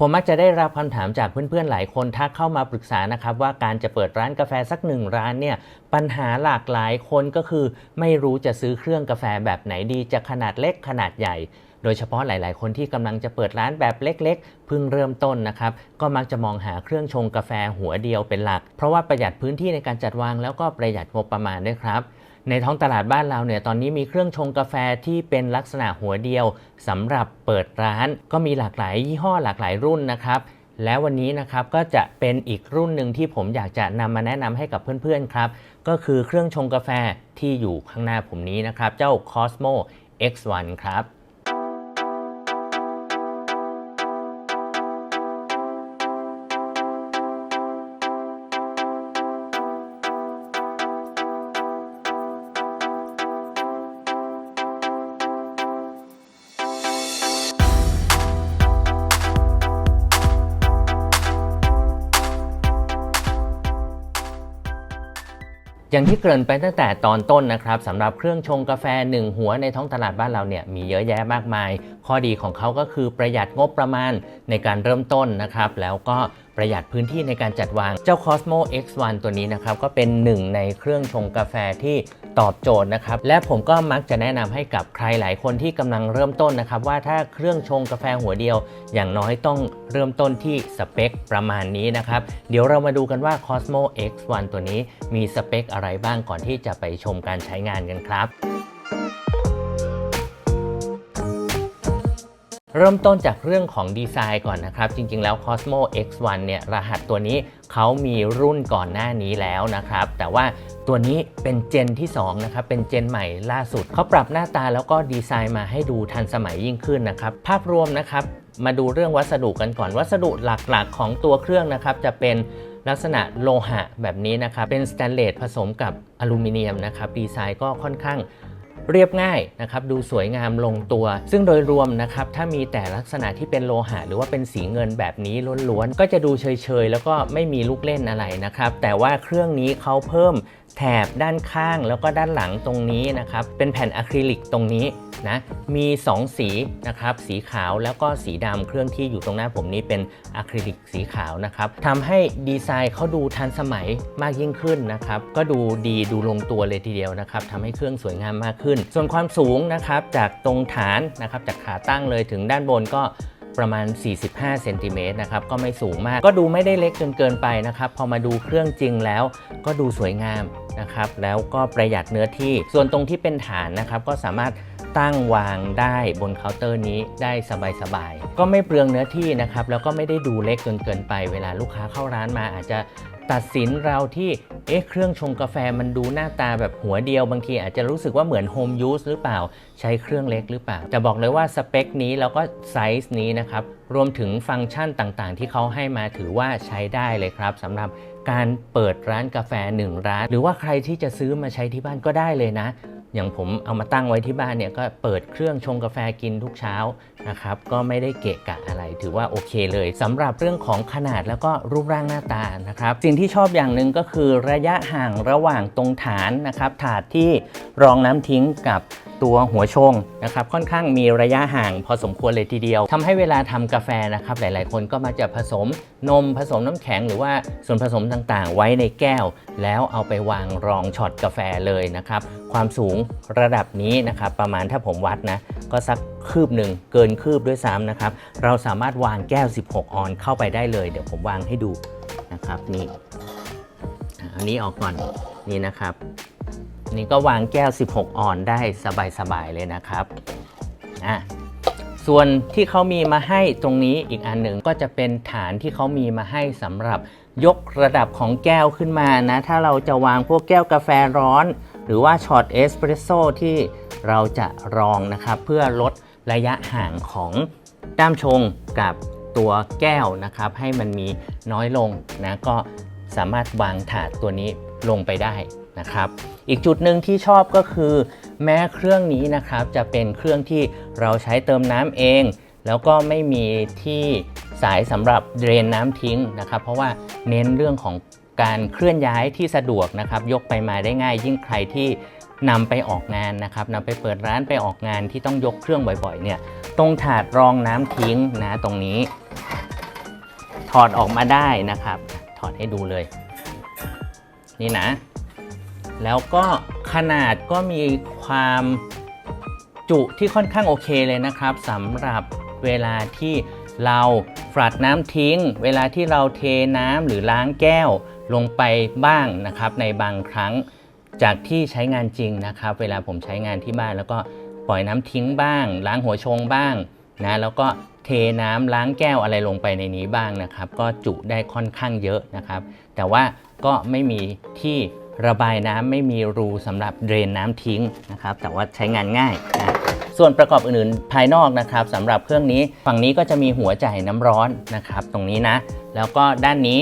ผมมักจะได้รับคำถามจากเพื่อนๆ หลายคนทักเข้ามาปรึกษานะครับว่าการจะเปิดร้านกาแฟสักหนึ่งร้านเนี่ยปัญหาหลากหลายคนก็คือ ไม่รู้จะซื้อเครื่องกาแฟแบบไหนดีจะขนาดเล็กขนาดใหญ่ โดยเฉพาะหลาย ๆ คนที่กำลังจะเปิดร้านแบบเล็ก ๆ เพิ่งเริ่มต้นนะครับก็มักจะมองหาเครื่องชงกาแฟหัวเดียวเป็นหลัก เพราะว่าประหยัดพื้นที่ในการจัดวางแล้วก็ประหยัดงบประมาณด้วยครับ ในท้องตลาดบ้านเราเนี่ยตอนนี้มีเครื่องชงกาแฟที่เป็นลักษณะหัวเดียวสำหรับเปิดร้าน ก็มีหลากหลายยี่ห้อหลากหลายรุ่นนะครับแล้ววันนี้นะครับก็จะเป็นอีกรุ่นหนึ่งที่ผมอยากจะนำมาแนะนำให้กับเพื่อนๆครับ ก็คือเครื่องชงกาแฟที่อยู่ข้างหน้าผมนี้นะครับ เจ้า Cosmo X1 ครับ อย่างที่เกริ่นไปตั้งแต่ตอนต้นนะครับสำหรับเครื่องชงกาแฟหนึ่งหัวในท้องตลาดบ้านเราเนี่ยมีเยอะแยะมากมาย ข้อดีของเขาก็คือประหยัดงบประมาณในการเริ่มต้นนะครับ แล้วก็ประหยัดพื้นที่ในการจัดวางเจ้า Cosmo X1 ตัวนี้นะครับก็เป็นหนึ่งในเครื่องชงกาแฟที่ ตอบโจทย์นะครับ และผมก็มักจะแนะนำให้กับใครหลายคนที่กำลังเริ่มต้นนะครับ ว่าถ้าเครื่องชงกาแฟหัวเดียว อย่างน้อยต้องเริ่มต้นที่สเปคประมาณนี้นะครับ เดี๋ยวเรามาดูกันว่า Cosmo X1 ตัวนี้มีสเปคอะไรบ้างก่อนที่จะไปชมการใช้งานกันครับ เริ่มต้นจากเรื่องของดีไซน์ก่อนนะครับ จริงๆแล้ว Cosmo X1 เนี่ยรหัสตัวนี้เขามีรุ่นก่อนหน้านี้แล้วนะครับ แต่ว่าตัวนี้เป็นเจนที่2นะครับเป็นเจนใหม่ล่าสุด เขาปรับหน้าตาแล้วก็ดีไซน์มาให้ดูทันสมัยยิ่งขึ้นนะครับ ภาพรวมนะครับ มาดูเรื่องวัสดุกันก่อน วัสดุหลักๆ ของตัวเครื่องนะครับจะเป็นลักษณะโลหะแบบนี้นะครับ เป็นสแตนเลสผสมกับอลูมิเนียมนะครับ ดีไซน์ก็ค่อนข้าง เรียบง่ายนะครับดูสวยงามลงตัว ซึ่งโดยรวมนะครับถ้ามีแต่ลักษณะที่เป็นโลหะหรือว่าเป็นสีเงินแบบนี้ล้วนๆก็จะดูเฉยๆแล้วก็ไม่มีลูกเล่นอะไรนะครับแต่ว่าเครื่องนี้เขาเพิ่มแถบด้านข้างแล้วก็ด้านหลังตรงนี้นะครับ เป็นแผ่นอะคริลิกตรงนี้นะมี 2 สีนะครับ สีขาวแล้วก็สีดำเครื่องที่อยู่ตรงหน้าผมนี้เป็นอะคริลิกสีขาวนะครับทำให้ดีไซน์เขาดูทันสมัยมากยิ่งขึ้นนะครับ ก็ดูดีดูลงตัวเลยทีเดียวนะครับทำให้เครื่องสวยงามมากขึ้น ส่วนความสูงนะครับจากตรงฐานนะครับจากขาตั้งเลยถึงด้านบนก็ ประมาณ 45เซนติเมตรนะครับก็ไม่สูงมาก ก็ดูไม่ได้เล็กจนเกินไปนะครับ พอมาดูเครื่องจริงแล้วก็ดูสวยงามนะครับ แล้วก็ประหยัดเนื้อที่ส่วนตรงที่เป็นฐานนะครับ ก็สามารถ ตั้งวางได้บนเคาน์เตอร์นี้ได้สบายๆ ก็ไม่เปลืองเนื้อที่นะครับ แล้วก็ไม่ได้ดูเล็กจนเกินไป เวลาลูกค้าเข้าร้านมาอาจจะตัดสินเราที่ เอ๊ะ เครื่องชงกาแฟมันดูหน้าตาแบบหัวเดียว บางทีอาจจะรู้สึกว่าเหมือนโฮมยูสหรือเปล่า ใช้เครื่องเล็กหรือเปล่า จะบอกเลยว่าสเปคนี้แล้วก็ไซส์นี้นะครับ รวมถึงฟังก์ชันต่างๆ ที่เขาให้มาถือว่าใช้ได้เลยครับสำหรับ การเปิดร้านกาแฟหนึ่งร้าน หรือว่าใครที่จะซื้อมาใช้ที่บ้านก็ได้เลยนะ อย่างผมเอามาตั้งไว้ที่บ้านเนี่ยก็เปิดเครื่องชงกาแฟกินทุกเช้านะครับก็ไม่ได้เกะกะอะไรถือว่าโอเคเลยสำหรับเรื่องของขนาดแล้วก็รูปร่างหน้าตานะครับสิ่งที่ชอบอย่างหนึ่งก็คือระยะห่างระหว่างตรงฐานนะครับถาดที่รองน้ำทิ้งกับ ตัวหัวชงนะครับค่อนข้างมีระยะห่างพอสมควรเลยทีเดียวทำให้เวลาทำกาแฟนะครับหลาย ๆ คนก็มาจะผสมนมผสมน้ำแข็งหรือว่าส่วนผสมต่าง ๆ ไว้ในแก้ว แล้วเอาไปวางรองช็อตกาแฟเลยนะครับความสูงระดับนี้นะครับประมาณถ้าผมวัดนะก็สักคืบหนึ่งเกินคืบด้วยซ้ำนะครับเราสามารถวางแก้ว 16 ออนเข้าไปได้เลย เดี๋ยวผมวางให้ดูนะครับนี่อันนี้ออกก่อนนี่นะครับ นี่ก็วางแก้ว 16 ออนได้สบายๆเลยนะครับอะส่วนที่เขามีมาให้ตรงนี้อีกอันหนึ่งก็จะเป็นฐานที่เขามีมาให้สำหรับยกระดับของแก้วขึ้นมานะ ถ้าเราจะวางพวกแก้วกาแฟร้อน หรือว่าช็อตเอสเปรสโซ่ที่เราจะรองนะครับ เพื่อลดระยะห่างของด้ามชงกับตัวแก้วนะครับ ให้มันมีน้อยลงนะก็ สามารถวางถาดตัวนี้ลงไปได้นะครับ อีกจุดหนึ่งที่ชอบก็คือ แม้เครื่องนี้นะครับจะเป็นเครื่องที่เราใช้เติมน้ำเอง แล้วก็ไม่มีที่สายสำหรับเดรนน้ำทิ้งนะครับ เพราะว่าเน้นเรื่องของการเคลื่อนย้ายที่สะดวกนะครับ ยกไปมาได้ง่าย ยิ่งใครที่นำไปออกงานนะครับนำไปเปิดร้านไปออกงานที่ต้องยกเครื่องบ่อยๆ เนี่ยตรงถาดรองน้ำทิ้งนะตรงนี้ ถอดออกมาได้นะครับ อดให้ดูเลย นี่นะ แล้วก็ขนาดก็มีความจุที่ค่อนข้างโอเคเลยนะครับสำหรับเวลาที่เราฝรัดน้ำทิ้ง เวลาที่เราเทน้ำหรือล้างแก้วลงไปบ้างนะครับ ในบางครั้งจากที่ใช้งานจริงนะครับ เวลาผมใช้งานที่บ้านแล้วก็ปล่อยน้ำทิ้งบ้าง ล้างหัวชงบ้าง นะแล้วก็เทน้ำล้างแก้วอะไรลงไปในนี้บ้างนะครับ ก็จุได้ค่อนข้างเยอะนะครับ แต่ว่าก็ไม่มีที่ระบายน้ำไม่มีรูสำหรับเดรนน้ำทิ้งนะครับ แต่ว่าใช้งานง่ายนะส่วนประกอบอื่นๆภายนอกนะครับสำหรับเครื่องนี้ฝั่งนี้ก็จะมีหัวจ่ายน้ำร้อนนะครับ ตรงนี้นะ แล้วก็ด้านนี้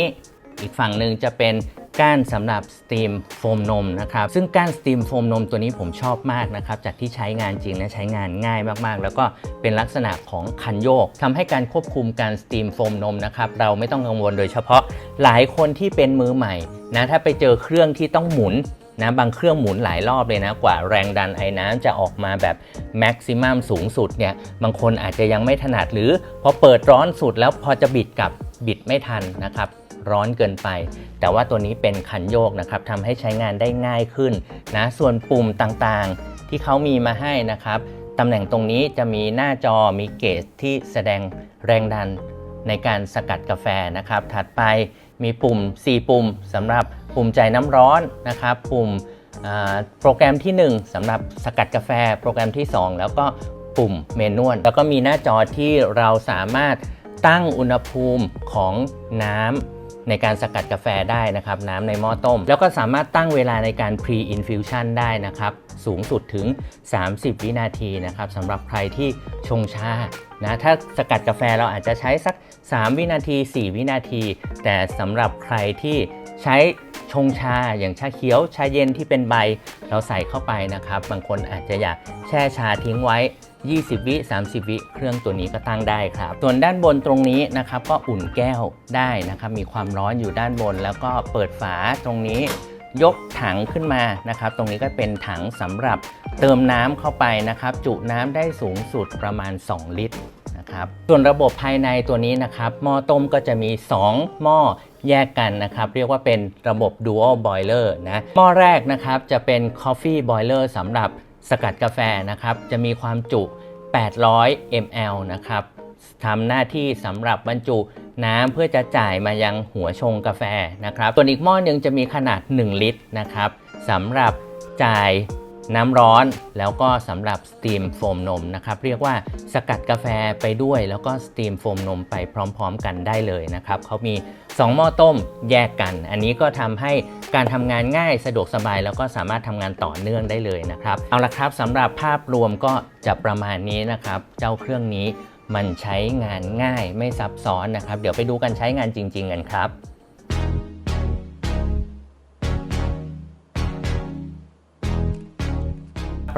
อีกฝั่งหนึ่งจะเป็น ก้านสำหรับสตีมโฟมนมนะครับซึ่งก้านสตีมโฟมนมตัวนี้ผมชอบมากนะครับจากที่ใช้งานจริงและใช้งานง่ายมากๆ แล้วก็เป็นลักษณะของคันโยกทำให้การควบคุมการสตีมโฟมนมนะครับเราไม่ต้องกังวลโดยเฉพาะหลายคนที่เป็นมือใหม่นะถ้าไปเจอเครื่องที่ต้องหมุนนะบางเครื่องหมุนหลายรอบเลยนะกว่าแรงดันไอ้น้ำจะออกมาแบบแม็กซิมัมสูงสุดเนี่ยบางคนอาจจะยังไม่ถนัดหรือพอเปิดร้อนสุดแล้วพอจะบิดกับบิดไม่ทันนะครับ ร้อนเกินไป แต่ว่าตัวนี้เป็นคันโยกนะครับทำให้ใช้งานได้ง่ายขึ้นนะส่วนปุ่มต่างๆ ที่เขามีมาให้นะครับตำแหน่งตรงนี้จะมีหน้าจอมีเกจที่แสดงแรงดันในการสกัดกาแฟนะครับ ถัดไปมีปุ่ม 4 ปุ่มสำหรับปุ่มใจน้ำร้อนนะครับ ปุ่มโปรแกรมที่ 1สำหรับสกัดกาแฟ โปรแกรมที่ 2 แล้วก็ปุ่มเมนวลแล้วก็มีหน้าจอที่เราสามารถตั้งอุณหภูมิของน้ำ ในการสกัดกาแฟได้นะครับน้ำในหม้อต้ม แล้วก็สามารถตั้งเวลาในการ pre infusion ได้นะครับ สูงสุดถึง 30 วินาทีนะครับสำหรับใครที่ชงชานะถ้าสกัดกาแฟเราอาจจะใช้สัก 3 วินาที 4 วินาที แต่สำหรับใครที่ใช้ชงชาอย่างชาเขียวชาเย็นที่เป็นใบ เราใส่เข้าไปนะครับ บางคนอาจจะอยากแช่ชาทิ้งไว้ 20 วิ 30 วิเครื่องตัวนี้ก็ตั้งได้ครับ ส่วนด้านบนตรงนี้นะครับก็อุ่นแก้วได้นะครับ มีความร้อนอยู่ด้านบน แล้วก็เปิดฝาตรงนี้ยกถังขึ้นมานะครับ ตรงนี้ก็เป็นถังสำหรับเติมน้ำเข้าไปนะครับ จุน้ำได้สูงสุดประมาณ 2 ลิตรนะครับส่วนระบบภายในตัวนี้นะครับ หม้อต้มก็จะมี 2 หม้อแยกกันนะครับ เรียกว่าเป็นระบบ dual boiler นะ หม้อแรกนะครับจะเป็น coffee boiler สำหรับ สกัดกาแฟนะครับ จะมีความจุ 800 ml นะครับทำหน้าที่สำหรับบรรจุน้ำเพื่อจะจ่ายมายังหัวชงกาแฟนะครับส่วนอีกหม้อนึงจะมีขนาด 1 ลิตรนะครับสำหรับจ่าย น้ำร้อนแล้วก็สำหรับสตีมโฟมนมนะครับเรียกว่าสกัดกาแฟไปด้วย แล้วก็สตีมโฟมนมไปพร้อม ๆ กันได้เลยนะครับเขามี 2 หม้อต้มแยกกัน อันนี้ก็ทำให้การทำงานง่ายสะดวกสบาย แล้วก็สามารถทำงานต่อเนื่องได้เลยนะครับเอาละครับสำหรับภาพรวมก็จะประมาณนี้นะครับเจ้าเครื่องนี้มันใช้งานง่ายไม่ซับซ้อนนะครับ เดี๋ยวไปดูกันใช้งานจริง ๆ กันครับ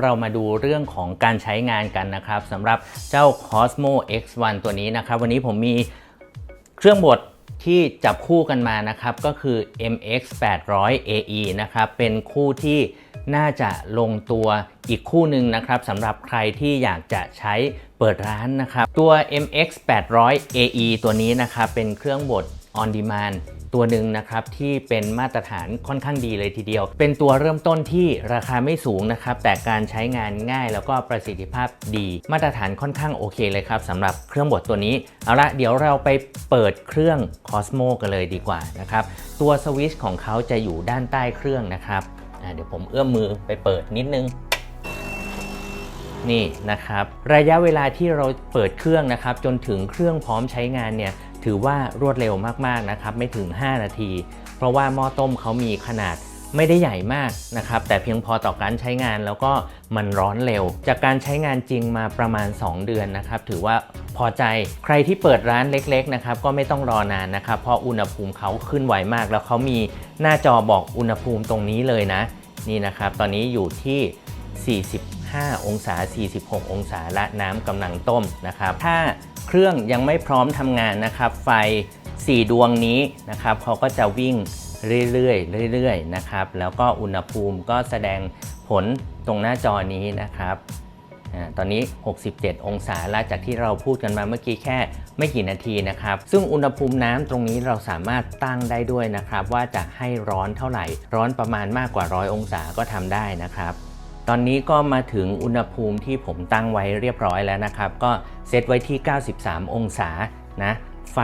เรามาดูเรื่องของการใช้งานกันนะครับสำหรับเจ้า Cosmo X1 ตัวนี้นะครับ วันนี้ผมมีเครื่องบดที่จับคู่กันมานะครับ ก็คือ MX 800 AE นะครับ เป็นคู่ที่น่าจะลงตัวอีกคู่หนึ่งนะครับสำหรับใครที่อยากจะใช้เปิดร้านนะครับ ตัว MX 800 AE ตัวนี้นะครับ เป็นเครื่องบด on demand ตัวหนึ่งนะครับที่เป็นมาตรฐานค่อนข้างดีเลยทีเดียว เป็นตัวเริ่มต้นที่ราคาไม่สูงนะครับแต่การใช้งานง่ายแล้วก็ประสิทธิภาพดี มาตรฐานค่อนข้างโอเคเลยครับสำหรับเครื่องบดตัวนี้เอาละเดี๋ยวเราไปเปิดเครื่อง Cosmo กันเลยดีกว่านะครับตัวสวิตช์ของเขาจะอยู่ด้านใต้เครื่องนะครับเดี๋ยวผมเอื้อมมือไปเปิดนิดนึงนี่นะครับระยะเวลาที่เราเปิดเครื่องนะครับจนถึงเครื่องพร้อมใช้งานเนี่ย ถือว่ารวดเร็วมากๆนะครับไม่ถึง 5 นาที เพราะว่าหม้อต้มเขามีขนาดไม่ได้ใหญ่มากนะครับ แต่เพียงพอต่อการใช้งานแล้วก็มันร้อนเร็ว จากการใช้งานจริงมาประมาณ 2 เดือนนะครับ ถือว่าพอใจใครที่เปิดร้านเล็กๆนะครับก็ไม่ต้องรอนานนะครับ เพราะอุณหภูมิเขาขึ้นไวมาก แล้วเขามีหน้าจอบอกอุณหภูมิตรงนี้เลยนะ นี่นะครับ ตอนนี้อยู่ที่ 45 องศา 46 องศาและน้ำกำลังต้มนะครับ ถ้า เครื่องยังไม่พร้อมทำงานนะครับ ไฟ 4 ดวงนี้นะครับเขาก็จะวิ่งเรื่อยๆเรื่อยๆนะครับ แล้วก็อุณหภูมิก็แสดงผลตรงหน้าจอนี้นะครับอ่าตอนนี้ 67 องศาแล้วจากที่เราพูดกันมาเมื่อกี้แค่ไม่กี่นาทีนะครับ ซึ่งอุณหภูมิน้ำตรงนี้เราสามารถตั้งได้ด้วยนะครับ ว่าจะให้ร้อนเท่าไหร่ ร้อนประมาณมากกว่า 100 องศาก็ทำได้นะครับ ตอนนี้ก็มาถึงอุณหภูมิที่ผมตั้งไว้เรียบร้อยแล้วนะครับ ก็เซตไว้ที่ 93 องศานะ ไฟ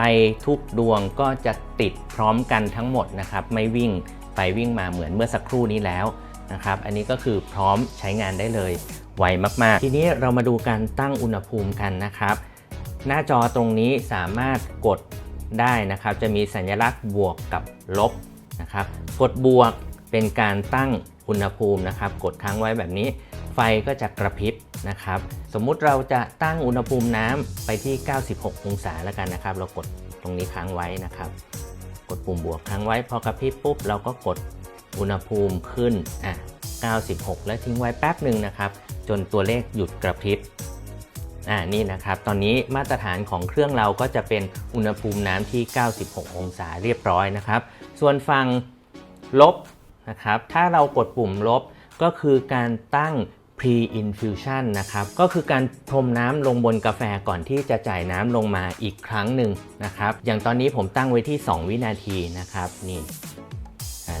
ทุกดวงก็จะติดพร้อมกันทั้งหมดนะครับ ไม่วิ่งไปวิ่งมาเหมือนเมื่อสักครู่นี้แล้วนะครับ อันนี้ก็คือพร้อมใช้งานได้เลย ไวมาก ๆ ทีนี้เรามาดูการตั้งอุณหภูมิกันนะครับ หน้าจอตรงนี้สามารถกดได้นะครับ จะมีสัญลักษณ์บวกกับลบนะครับ กดบวกเป็นการตั้ง อุณหภูมินะครับ กดค้างไว้แบบนี้ ไฟก็จะกระพริบนะครับ สมมุติเราจะตั้งอุณหภูมิน้ำไปที่ 96 องศาแล้วกันนะครับ เรากดตรงนี้ค้างไว้นะครับ กดปุ่มบวกค้างไว้พอกระพริบปุ๊บเราก็กดอุณหภูมิขึ้นอะ96 แล้วทิ้งไว้แป๊บหนึ่งนะครับ จนตัวเลขหยุดกระพริบอ่านี่นะครับ ตอนนี้มาตรฐานของเครื่องเราก็จะเป็นอุณหภูมิน้ำที่ 96 องศาเรียบร้อยนะครับ ส่วนฝั่งลบ นะครับ ถ้าเรากดปุ่มลบก็คือการตั้ง pre-infusion นะครับ ก็คือการพรมน้ำลงบนกาแฟก่อนที่จะจ่ายน้ำลงมาอีกครั้งหนึ่งนะครับ อย่างตอนนี้ผมตั้งไว้ที่ 2 วินาทีนะครับ นี่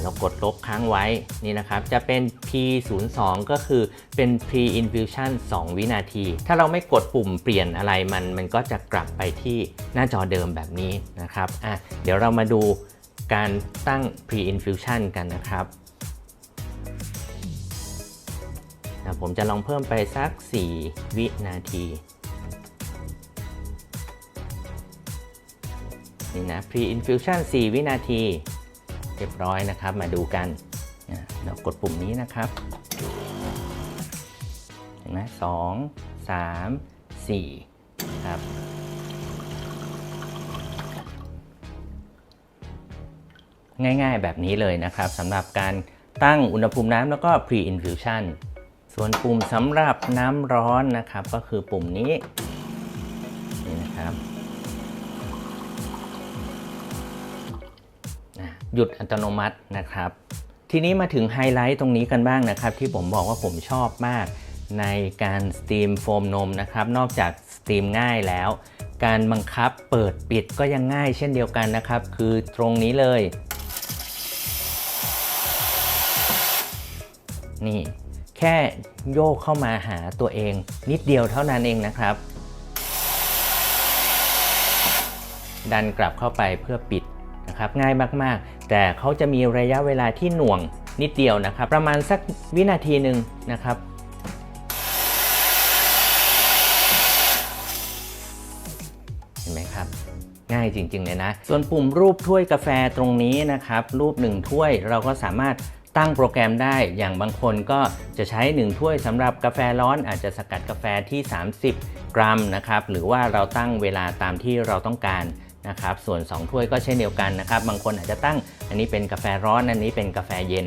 เรากดลบค้างไว้นี่นะครับ จะเป็น P02 ก็คือเป็น pre infusion 2 วินาที ถ้าเราไม่กดปุ่มเปลี่ยนอะไรมัน มันก็จะกลับไปที่หน้าจอเดิมแบบนี้นะครับอะเดี๋ยวเรามาดู การตั้ง pre infusion กันนะครับผมจะลองเพิ่มไปสัก 4 วินาที นี่นะ pre infusion 4 วินาที เรียบร้อยนะครับ มาดูกันเรากดปุ่มนี้นะครับ เห็นไหมสองสามสี่ครับ ง่ายๆ แบบนี้เลยนะครับสำหรับการตั้งอุณหภูมิน้ำแล้วก็ pre infusion ส่วนปุ่มสำหรับน้ำร้อนนะครับ ก็คือปุ่มนี้นี่นะครับหยุดอัตโนมัตินะครับ ทีนี้มาถึงไฮไลท์ตรงนี้กันบ้างนะครับ ที่ผมบอกว่าผมชอบมากในการสตรีมโฟมนมนะครับ นอกจากสตรีมง่ายแล้ว การบังคับเปิดปิดก็ยังง่ายเช่นเดียวกันนะครับ คือตรงนี้เลย นี่ แค่โยกเข้ามาหาตัวเอง นิดเดียวเท่านั้นเองนะครับ ดันกลับเข้าไปเพื่อปิดนะครับง่ายมากๆ แต่เขาจะมีระยะเวลาที่หน่วงนิดเดียวนะครับ ประมาณสักวินาทีหนึ่งนะครับเห็นไหมครับ ง่ายจริงๆเลยนะ ส่วนปุ่มรูปถ้วยกาแฟตรงนี้นะครับ รูป1ถ้วยเราก็สามารถ ตั้งโปรแกรมได้อย่างบางคนก็จะใช้ 1 ถ้วยสำหรับกาแฟร้อนอาจจะสกัดกาแฟที่ 30 กรัมนะครับหรือว่าเราตั้งเวลาตามที่เราต้องการนะครับส่วน 2 ถ้วยก็เช่นเดียวกันนะครับ บางคนอาจจะตั้งอันนี้เป็นกาแฟร้อนอันนี้เป็นกาแฟเย็น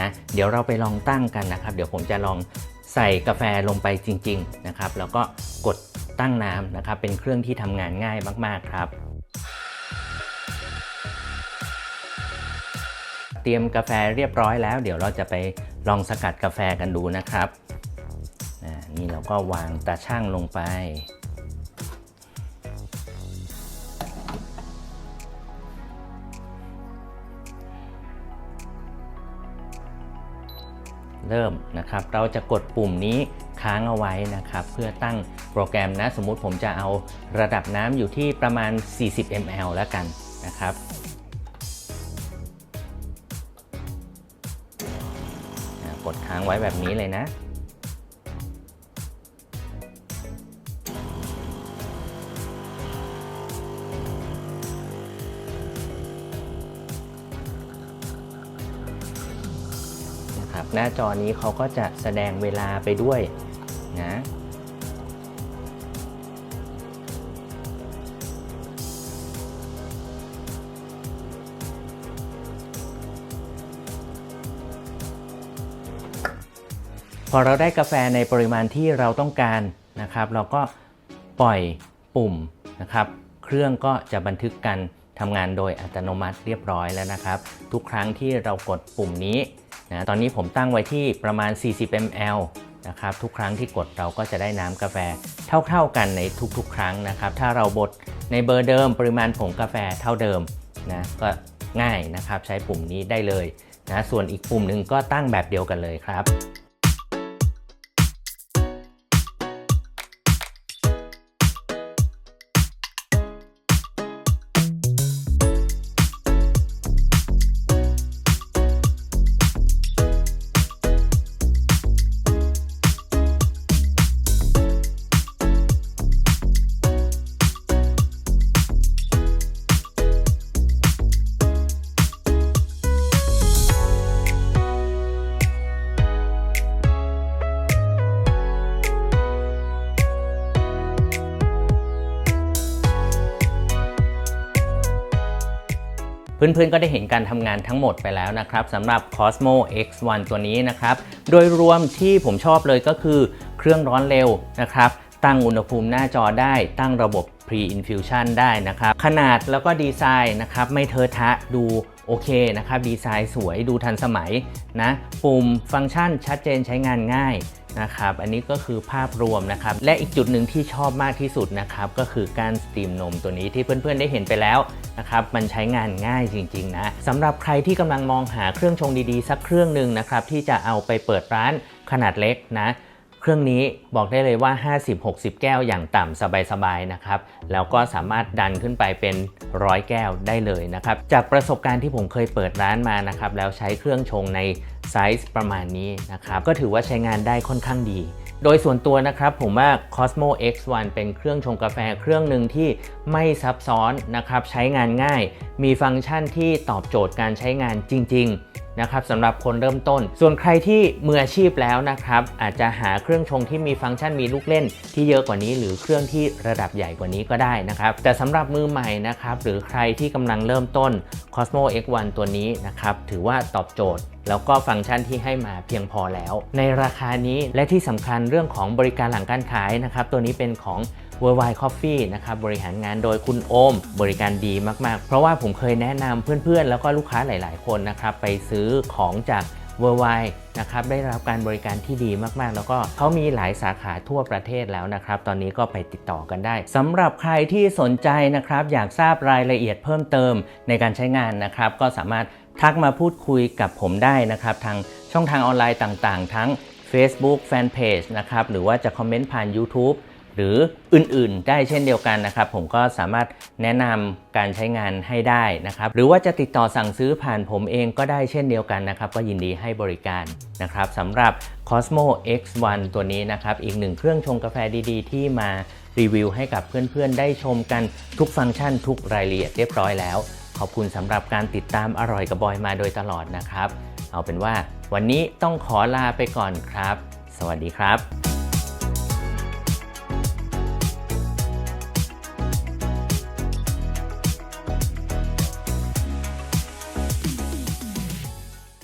นะเดี๋ยวเราไปลองตั้งกันนะครับ เดี๋ยวผมจะลองใส่กาแฟลงไปจริง ๆนะครับ แล้วก็กดตั้งน้ำนะครับ เป็นเครื่องที่ทำงานง่ายมาก ๆ ครับ เตรียมกาแฟเรียบร้อยแล้ว เดี๋ยวเราจะไปลองสกัดกาแฟกันดูนะครับนี่เราก็วางตาช่างลงไป เริ่มนะครับ เราจะกดปุ่มนี้ค้างเอาไว้นะครับ เพื่อตั้งโปรแกรมนะ สมมุติผมจะเอาระดับน้ำอยู่ที่ประมาณ 40 ml แล้วกันนะครับ ค้างไว้แบบนี้เลยนะ นะครับ หน้าจอนี้เขาก็จะแสดงเวลาไปด้วยนะ อเราได้กาแฟในปริมาณที่เราต้องการนะครับ เราก็ปล่อยปุ่มนะครับ เครื่องก็จะบันทึกการทำงานโดยอัตโนมัติเรียบร้อยแล้วนะครับ ทุกครั้งที่เรากดปุ่มนี้นะตอนนี้ผมตั้งไว้ที่ประมาณ 40 ml นะครับทุกครั้งที่กดเราก็จะได้น้ำกาแฟเท่า ๆกันในทุกๆ ครั้งนะครับ ถ้าเราบดในเบอร์เดิมปริมาณผงกาแฟเท่าเดิมนะก็ง่ายนะครับใช้ปุ่มนี้ได้เลยนะส่วนอีกปุ่มหนึ่งก็ตั้งแบบเดียวกันเลยครับ เพื่อนๆ ก็ได้เห็นการทำงานทั้งหมดไปแล้วนะครับสำหรับ Cosmo X1 ตัวนี้นะครับ โดยรวมที่ผมชอบเลยก็คือเครื่องร้อนเร็วนะครับ ตั้งอุณหภูมิหน้าจอได้ ตั้งระบบ Pre-Infusion ได้นะครับ ขนาดแล้วก็ดีไซน์นะครับ ไม่เทอะทะดูโอเคนะครับ ดีไซน์สวยดูทันสมัยนะ ปุ่มฟังก์ชันชัดเจนใช้งานง่าย นะครับ อันนี้ก็คือภาพรวมนะครับ และอีกจุดหนึ่งที่ชอบมากที่สุดนะครับ ก็คือการสตรีมนมตัวนี้ที่เพื่อนๆได้เห็นไปแล้วนะครับ มันใช้งานง่ายจริงๆนะสำหรับใครที่กำลังมองหาเครื่องชงดีๆ สักเครื่องหนึ่งนะครับที่จะเอาไปเปิดร้านขนาดเล็กนะ เครื่องนี้บอกได้เลยว่า 50-60 แก้วอย่างต่ำสบายๆนะครับ แล้วก็สามารถดันขึ้นไปเป็นร้อยแก้วได้เลยนะครับ จากประสบการณ์ที่ผมเคยเปิดร้านมานะครับ แล้วใช้เครื่องชงในไซส์ประมาณนี้นะครับ ก็ถือว่าใช้งานได้ค่อนข้างดี โดยส่วนตัวนะครับผมว่า Cosmo X1 เป็นเครื่องชงกาแฟเครื่องหนึ่งที่ไม่ซับซ้อนนะครับ ใช้งานง่าย มีฟังก์ชันที่ตอบโจทย์การใช้งานจริง ๆ นะครับสำหรับคนเริ่มต้น ส่วนใครที่มืออาชีพแล้วนะครับอาจจะหาเครื่องชงที่มีฟังก์ชันมีลูกเล่น ที่เยอะกว่านี้ หรือเครื่องที่ระดับใหญ่กว่านี้ก็ได้นะครับแต่สำหรับมือใหม่นะครับหรือใครที่กำลังเริ่มต้น Cosmo X1 ตัวนี้นะครับถือว่าตอบโจทย์ แล้วก็ฟังก์ชันที่ให้มาเพียงพอแล้ว ในราคานี้และที่สำคัญเรื่องของบริการหลังการขายนะครับ ตัวนี้เป็นของ Worldwide Coffee นะครับบริหารงานโดยคุณโอม บริการดีมาก ๆ เพราะว่าผมเคยแนะนำเพื่อน ๆ แล้วก็ลูกค้าหลาย ๆ คนนะครับไปซื้อของจาก Worldwide นะครับได้รับการบริการที่ดีมากๆ แล้วก็เขามีหลายสาขาทั่วประเทศแล้วนะครับ ตอนนี้ก็ไปติดต่อกันได้สำหรับใครที่สนใจนะครับ อยากทราบรายละเอียดเพิ่มเติมในการใช้งานนะครับ ก็สามารถ ทักมาพูดคุยกับผมได้นะครับ ทางช่องทางออนไลน์ต่างๆ ทั้ง Facebook Fanpage นะครับ หรือว่าจะคอมเมนต์ผ่าน YouTube หรืออื่นๆ ได้เช่นเดียวกันนะครับ ผมก็สามารถแนะนำการใช้งานให้ได้นะครับ หรือว่าจะติดต่อสั่งซื้อผ่านผมเองก็ได้เช่นเดียวกันนะครับ ก็ยินดีให้บริการนะครับสำหรับ Cosmo X1 ตัวนี้นะครับ อีกหนึ่งเครื่องชงกาแฟดีๆ ที่มารีวิวให้กับเพื่อนๆ ได้ชมกันทุกฟังก์ชันทุกรายละเอียดเรียบร้อยแล้ว ขอบคุณสำหรับการติดตามอร่อยกับบอยมาโดยตลอดนะครับ เอาเป็นว่าวันนี้ต้องขอลาไปก่อนครับ สวัสดีครับ